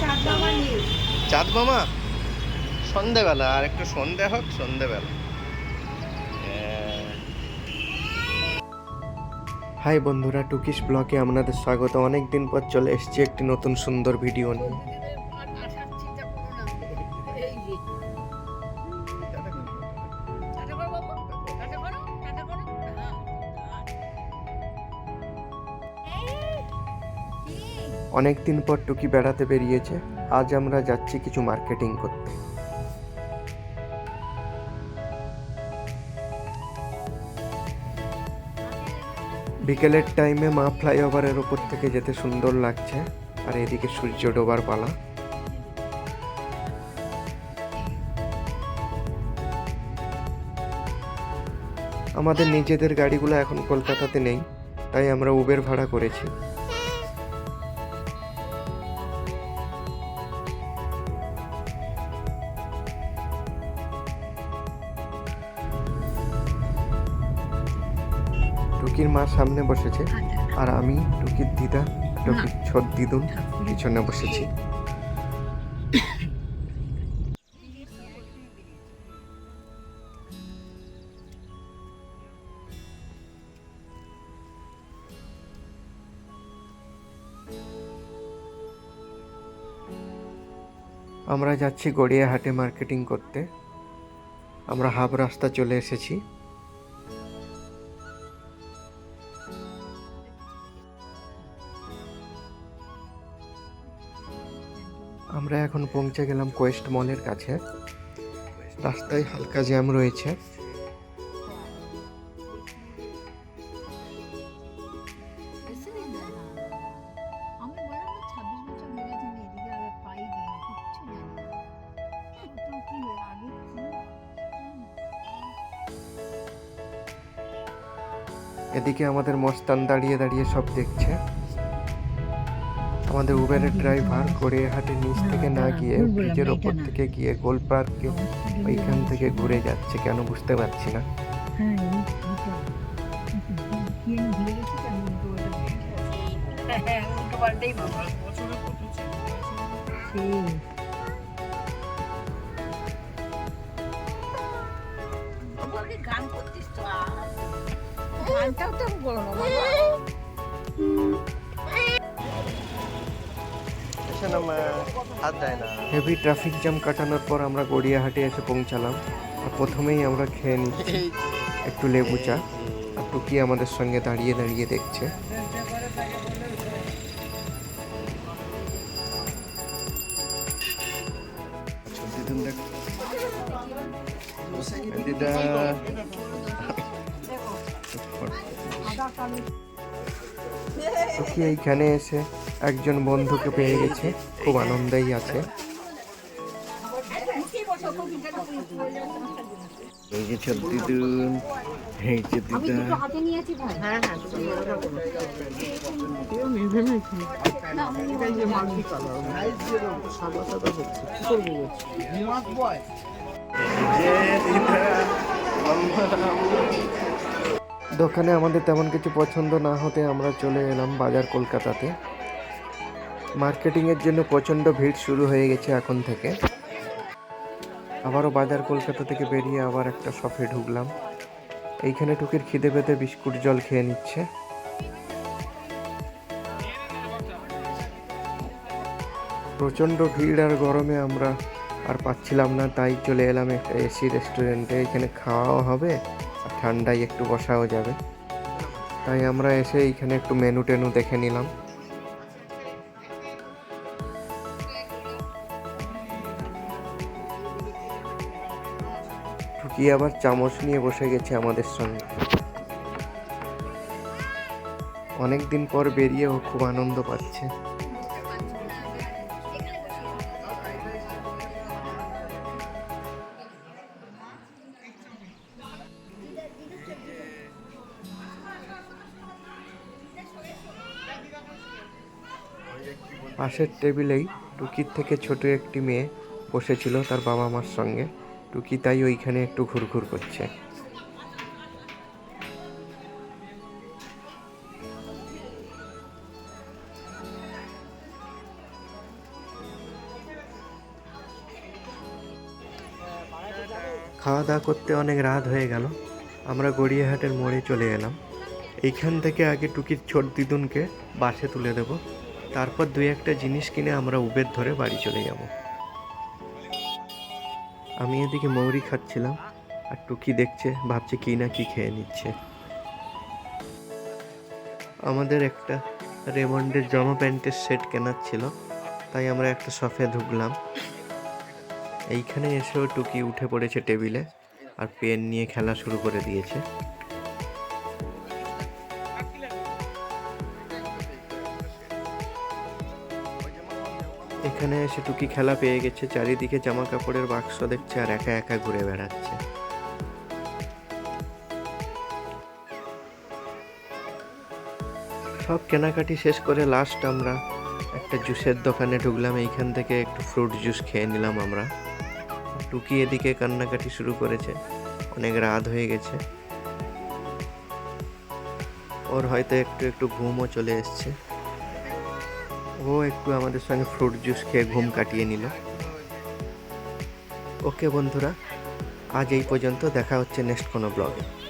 চাঁদ মামা নেই। চাঁদ মামা? সন্ধেবেলা আর একটু সন্ধে হোক সন্ধেবেলা। হাই বন্ধুরা টুকিস ব্লকে আপনাদের স্বাগত। অনেক দিন পর চলে এসেছি একটি নতুন সুন্দর ভিডিও নিয়ে। অনেক দিন পর টুকি বেড়াতে বেরিয়েছে। আজ আমরা যাচ্ছি কিছু মার্কেটিং করতে। বিকেলের টাইমে মা ফ্লাইওভারের ওপর থেকে যেতে সুন্দর লাগছে, আর এদিকে সূর্য ডোবার পালা। আমাদের নিজেদের গাড়িগুলো এখন কলকাতাতে নেই, তাই আমরা উবের ভাড়া করেছি। টুকির মা সামনে বসেছে আর আমি টুকির দিদা টুকির ছোট দিদুন পিছনে বসেছি। আমরা যাচ্ছি গড়িয়াহাটে মার্কেটিং করতে। আমরা হাফ রাস্তা চলে এসেছি। আমরা এখন পৌঁছে গেলাম কোয়েস্ট মলের কাছে। রাস্তায় হালকা জ্যাম রয়েছে। এদিকে আমাদের মস্তান দাঁড়িয়ে দাঁড়িয়ে সব দেখছে। আমাদের উবেরের ড্রাইভার গড়িয়াহাটের নিচ থেকে না গিয়ে ব্রিজের ওপর থেকে গিয়ে গোল পার্কে ওইখান থেকে ঘুরে যাচ্ছে কেন বুঝতে পারছি না? হ্যাঁ। হ্যাঁ। গান করতিস তো গানটাও তো আমি বলো। না হেভি ট্রাফিক জ্যাম কাটানোর পর আমরা গড়িয়াহাটে এসে পৌঁছালাম। আর প্রথমেই আমরা খেয়ে নিচ্ছি একটু লেবু চা। আর টুকি আমাদের সঙ্গে দাঁড়িয়ে দাঁড়িয়ে দেখছে। এইখানে এসে একজন বন্ধুকে পেয়ে গেছে। খুব আনন্দেই আছে। এই যে এই যে দিদা হ্যাঁ হ্যাঁ দোকানে আমাদের তেমন কিছু পছন্দ না হতে আমরা চলে এলাম বাজার কলকাতাতে। মার্কেটিংয়ের জন্য প্রচণ্ড ভিড় শুরু হয়ে গেছে এখন থেকে। আবারও বাজার কলকাতা থেকে বেরিয়ে আবার একটা শপে ঢুকলাম। এইখানে টুকির খিদে পেতে বিস্কুট জল খেয়ে নিচ্ছে। প্রচণ্ড ভিড় আর গরমে আমরা আর পাচ্ছিলাম না, তাই চলে এলাম একটা এসি রেস্টুরেন্টে এখানে খাওয়াও হবে আর ঠান্ডায় একটু বসাও যাবে। তাই আমরা এসে এইখানে একটু মেনু টেনু দেখে নিলাম। টুকি আবার চামচ নিয়ে বসে গেছে আমাদের সঙ্গে। অনেক দিন পর বেরিয়ে ও খুব আনন্দ পাচ্ছে। পাশের টেবিলেই টুকির থেকে ছোট একটি মেয়ে বসেছিল তার বাবা মার সঙ্গে। টুকি তাই ওইখানে একটু ঘুরঘুর করছে। খাওয়া দাওয়া করতে অনেক রাত হয়ে গেল। আমরা গড়িয়াহাটের মোড়ে চলে এলাম। এইখান থেকে আগে টুকির ছোট দিদুনকে বাসে তুলে দেব। তারপর দুই একটা জিনিস কিনে আমরা উবের ধরে বাড়ি চলে যাব। আমি এদিকে মৌরি খাচ্ছিলাম, আর টুকি দেখছে, ভাবছে কি না কি খেয়ে নিচ্ছে। আমাদের একটা রেমন্ডের জামা প্যান্টের সেট কেনার ছিল, তাই আমরা একটা শপে ঢুকলাম। এইখানে এসেও টুকি উঠে পড়েছে টেবিলে, আর পেন নিয়ে খেলা শুরু করে দিয়েছে। এখানে এসে টুকি খেলা পেয়ে গেছে। চারিদিকে জামা কাপড়ের বাক্স দেখছে আর একা একা ঘুরে বেড়াচ্ছে। সব কেনাকাটি শেষ করে লাস্ট আমরা একটা জুসের দোকানে ঢুকলাম। এইখান থেকে একটু ফ্রুট জুস খেয়ে নিলাম আমরা। টুকি এদিকে কান্নাকাটি শুরু করেছে। অনেক রাত হয়ে গেছে। ওর হয়তো একটু একটু ঘুমও চলে এসছে। ও একটু আমাদের সঙ্গে ফ্রুট জুস খেয়ে ঘুম কাটিয়ে নিল। ওকে বন্ধুরা, আজ এই পর্যন্ত দেখা হচ্ছে নেক্সট কোনো ব্লগে